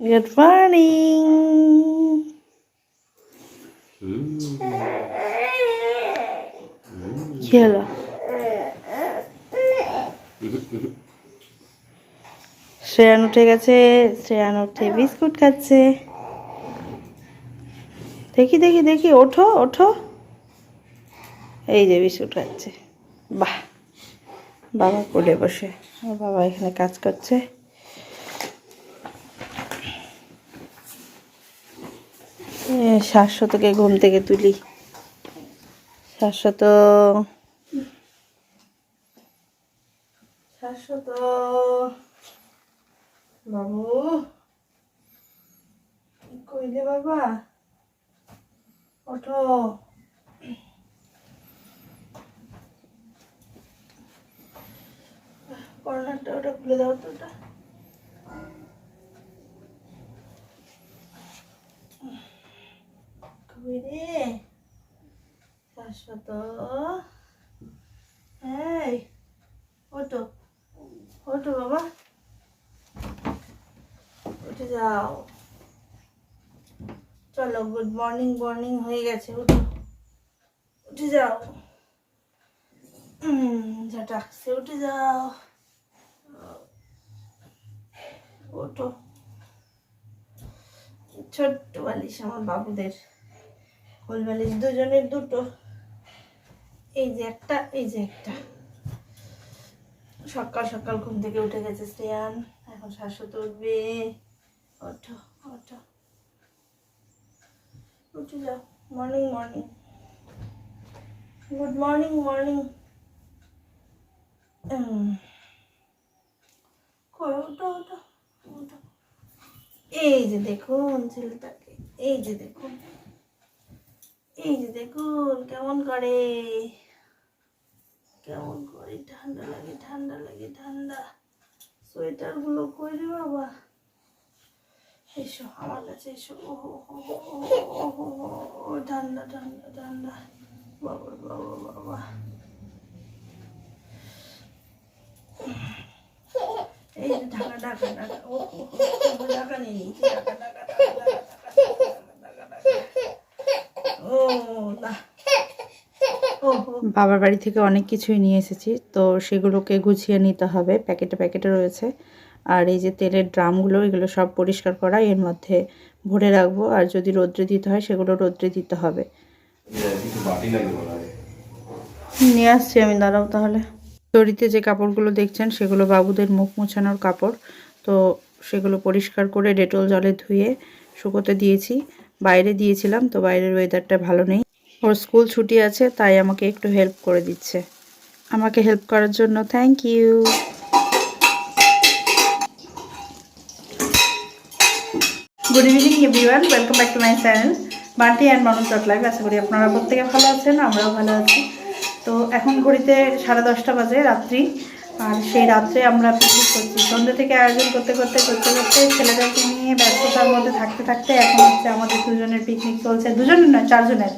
Good morning কি হলো শ্রেয়ান উঠে গেছে। শ্রেয়ান উঠে বিস্কুট খাচ্ছে। দেখি দেখি দেখি। ওঠো ওঠো। এই যে বিস্কুট খাচ্ছে। বাহ। বাবা কোলে বসে। আর বাবা এখানে কাজ করছে। শাশ্বতকে ঘুম থেকে তুলি। শাশ্বত শাশ্বত বাবু। কইলে বাবা? ওঠো। কর্নারটা ওটা খুলে দাও তো ওটা। এই ওটো ওটো বাবা। উঠে যাও। চলো গুড মর্নিং মর্নিং হয়ে গেছে, উঠো। উঠে যাও। যা ডাকছে উঠে যাও। ওঠো। ছোট্ট বালিশ, আমার বাবুদের। কোল বালিশ, দুজনের দুটো। এই যে একটা, এই যে একটা। সকাল সকাল ঘুম থেকে উঠে গেছে শ্রেয়ান। এখন শাশ্বত উঠবে। ওঠো ওঠো। উঠে যাও। Morning morning good morning morning এই যে দেখুন ছেলেটাকে, এই যে দেখুন। এই যে দেখুন, কেমন করে? কেমন করে ঠান্ডা লাগে ঠান্ডা লাগে ঠান্ডা সোয়েটারগুলো কই রে বাবা এসো আমার কাছে এসো ও হো হো হো হো হো হো হো, ও ঠান্ডা ঠান্ডা ঠান্ডা বাবা বাবা বাবা এই যে ঢাকা ঢাকা ঢাকা ও হো, হো, হো, ঢাকা নিয়ে নিয়েছি ঢাকা ঢাকা ঢাকা ঢাকা ঢাকা ঢাকা ঢাকা ও না ও হো বাবার বাড়ি থেকে অনেক কিছুই নিয়ে এসেছি। তো সেগুলোকে গুছিয়ে নিতে হবে। প্যাকেটে প্যাকেটে রয়েছে। আর এই যে তেলের ড্রামগুলো, এগুলো সব পরিষ্কার করা, এর মধ্যে ভরে রাখব। আর যদি রোদ্রে দিতে হয়, সেগুলো রোদ্রে দিতে হবে। নিয়ে আসছি আমি, দাঁড়াও তাহলে। দড়িতে যে কাপড়গুলো দেখছেন, সেগুলো বাবুদের মুখ মোছানোর কাপড়। তো সেগুলো পরিষ্কার করে ডেটল জলে ধুয়ে শুকোতে দিয়েছি। বাইরে দিয়েছিলাম, তো বাইরের ওয়েদারটা ভালো নেই। ওর স্কুল ছুটি আছে, তাই আমাকে একটু হেল্প করে দিচ্ছে। আমাকে হেল্প করার জন্য thank you good evening everyone welcome back to my channel Bunty and Manush dot live আশা করি আপনারা প্রত্যেকে ভালো আছেন, আমরাও ভালো আছি। তো এখন ঘড়িতে সাড়ে দশটা বাজে রাত্রি, আর সেই রাত্রে আমরা পিকনিক করছি। সন্ধ্যে থেকে আয়োজন করতে করতে করতে করতে ছেলেদেরকে নিয়ে ব্যস্ততার মধ্যে থাকতে থাকতে এখন হচ্ছে আমাদের দুজনের পিকনিক চলছে। দুজনের নয়, চারজনের।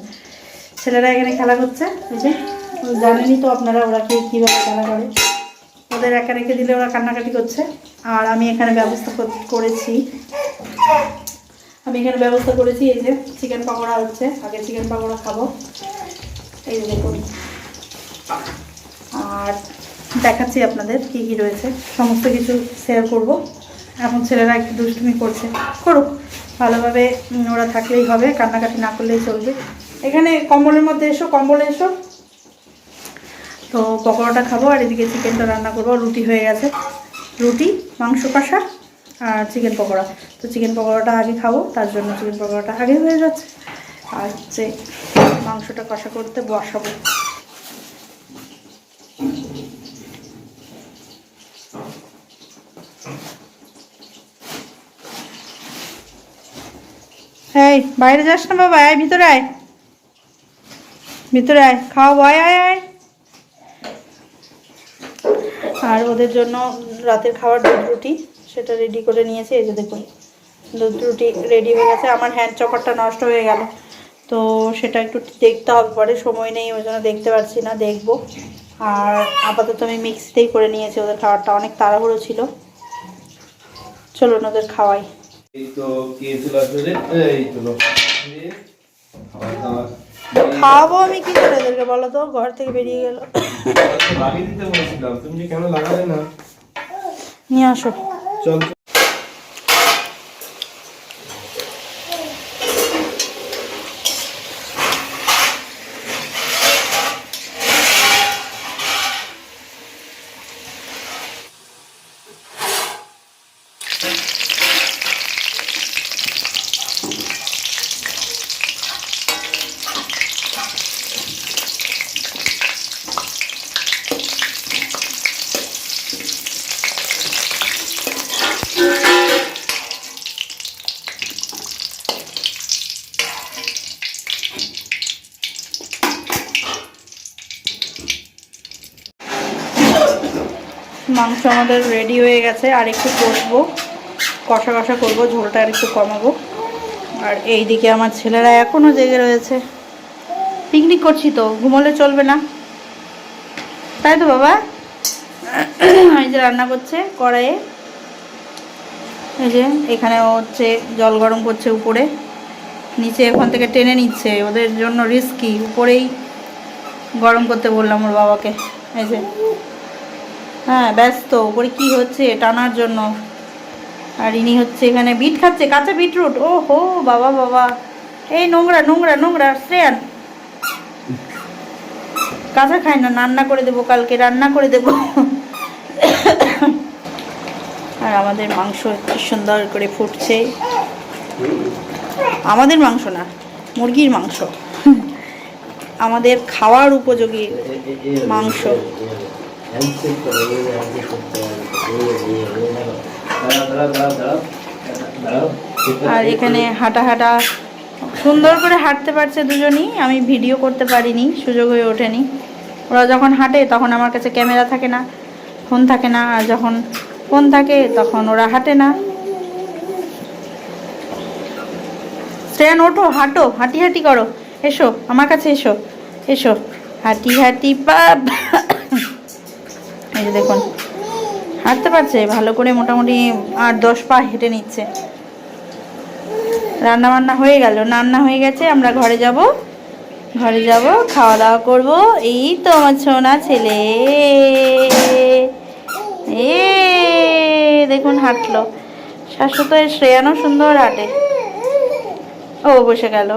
ছেলেরা এখানে খেলা করছে, এই যে জানেনই তো আপনারা ওরা কি কীভাবে খেলা করে। ওদের একা রেখে দিলে ওরা কান্নাকাটি করছে। আর আমি এখানে ব্যবস্থা কর- করেছি। আমি এখানে ব্যবস্থা করেছি, এই যে চিকেন পকোড়া হচ্ছে। আগে চিকেন পকোড়া খাব। এই যে দেখুন। আর দেখাচ্ছি আপনাদের কি কি রয়েছে। সমস্ত কিছু শেয়ার করব। এখন ছেলেরা একটু দুষ্টুমি করছে। করুক। ভালোভাবে ওরা থাকলেই হবে। কান্নাকাটি না করলেই চলবে। এখানে কম্বলের মধ্যে এসো, কম্বলে এসো। তো পকোড়াটা খাব আর এদিকে চিকেনটা রান্না করব। রুটি হয়ে গেছে। রুটি, মাংস কষা আর চিকেন পকোড়া। তো চিকেন পকোড়াটা আগে খাব, তার জন্য চিকেন পকোড়াটা আগে হয়ে যাচ্ছে। আর হচ্ছে মাংসটা কষা করতে বসাবো। এই, বাইরে যাস না বাবা আয় ভিতরে আয়। ভিতরে আয় খাওয়া আয় আয় আয়। আর ওদের জন্য রাতের খাওয়ার দুধ রুটি সেটা রেডি করে নিয়েছি এই যে দেখুন দুধ রুটি রেডি হয়ে গেছে। আমার হ্যান্ড চপারটা নষ্ট হয়ে গেল তো সেটা একটু দেখতে হবে পরে সময় নেই ওই জন্য দেখতে পাচ্ছি না দেখব। আর আপাতত আমি মিক্সিতেই করে নিয়েছি ওদের খাবারটা অনেক তাড়াহুড়ো ছিল। চলুন ওদের খাওয়াই। এই তো কে চলে আসবে এই। এই, খাবার দাবার খাওয়াবো আমি কি করে এদেরকে বলো তো? ঘর থেকে বেরিয়ে গেল। লাগিয়ে দিতে বলেছিলাম তুমি কেন লাগালে না? নিয়ে আসো। চল। মাংস আমাদের রেডি হয়ে গেছে, আর একটু কষবো। কষা কষা করব, ঝোলটা আর একটু কমাবো। আর এই দিকে আমার ছেলেরা এখনও জেগে রয়েছে। পিকনিক করছি তো, ঘুমোলে চলবে না। তাই তো বাবা? এই যে রান্না করছে কড়াইয়ে। এই যে এখানে হচ্ছে জল গরম করছে উপরে। নিচে ওখান থেকে টেনে নিচ্ছে, ওদের জন্য রিস্কি উপরেই গরম করতে বললাম ওর বাবাকে। এই যে হ্যাঁ ব্যস্ত। উপরে কি হচ্ছে টানার জন্য? আর ইনি হচ্ছে এখানে বিট খাচ্ছে, কাঁচা বিটরুট। ও হো বাবা বাবা। এই নোংরা নোংরা নোংরা, শ্রেয়ান। কাঁচা খায় না, রান্না করে দেবো কালকে, রান্না করে দেবো। আর আমাদের মাংস কি সুন্দর করে ফুটছে। আমাদের মাংস না, মুরগির মাংস। আমাদের খাওয়ার উপযোগী মাংস। আর এখানে হাঁটা হাঁটা সুন্দর করে হাঁটতে পারছে দুজনই। আমি ভিডিও করতে পারিনি, সুযোগ হয়ে ওঠেনি। ওরা যখন হাঁটে তখন আমার কাছে ক্যামেরা থাকে না, ফোন থাকে না, আর যখন ফোন থাকে তখন ওরা হাঁটে না। শ্রেয়ান ওঠো, হাঁটো, হাঁটি হাঁটি করো। এসো, আমার কাছে এসো এসো। হাঁটি হাঁটি পাপ এই যে দেখুন। হাঁটতে পারছে, ভালো করে মোটামুটি আট, দশ পা হেঁটে নিচ্ছে। রান্না বান্না হয়ে গেল। রান্না হয়ে গেছে, আমরা ঘরে যাব। ঘরে যাব খাওয়া দাওয়া করব। এই তো আমার ছোনা ছেলে। এ, দেখুন হাঁটলো। শাশ্বত শ্রেয়ানো সুন্দর হাঁটে। ও, বসে গেল।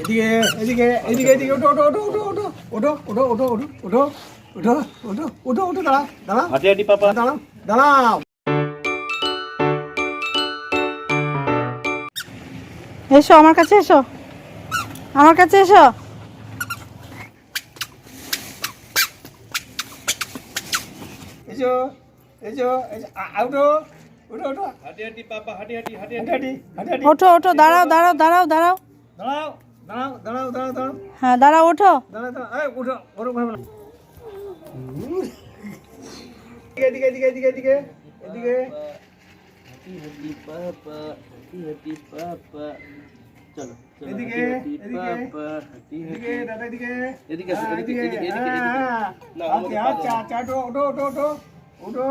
এদিকে এদিকে এদিকে এদিকে ওঠো ওঠো ওঠো ওঠো ওঠো ওঠো ওঠো ওঠো ওঠো ওঠো ওঠো ওঠো ওঠো দাঁড়া দাঁড়া হাঁটি হাঁটি পাপা দাঁড়াও দাঁড়াও এসো আমার কাছে এসো আমার কাছে এসো এসো এসো এসো আ- আ, ওঠো ওঠো ওঠো হাঁটি হাঁটি পাপা হাঁটি হাঁটি হাঁটি হাঁটি হাঁটি হাঁটি হাঁটি ওঠো ওঠো দাঁড়াও দাঁড়াও দাঁড়াও দাঁড়াও দাঁড়াও হ্যাঁ দাঁড়া ওঠো। ওঠো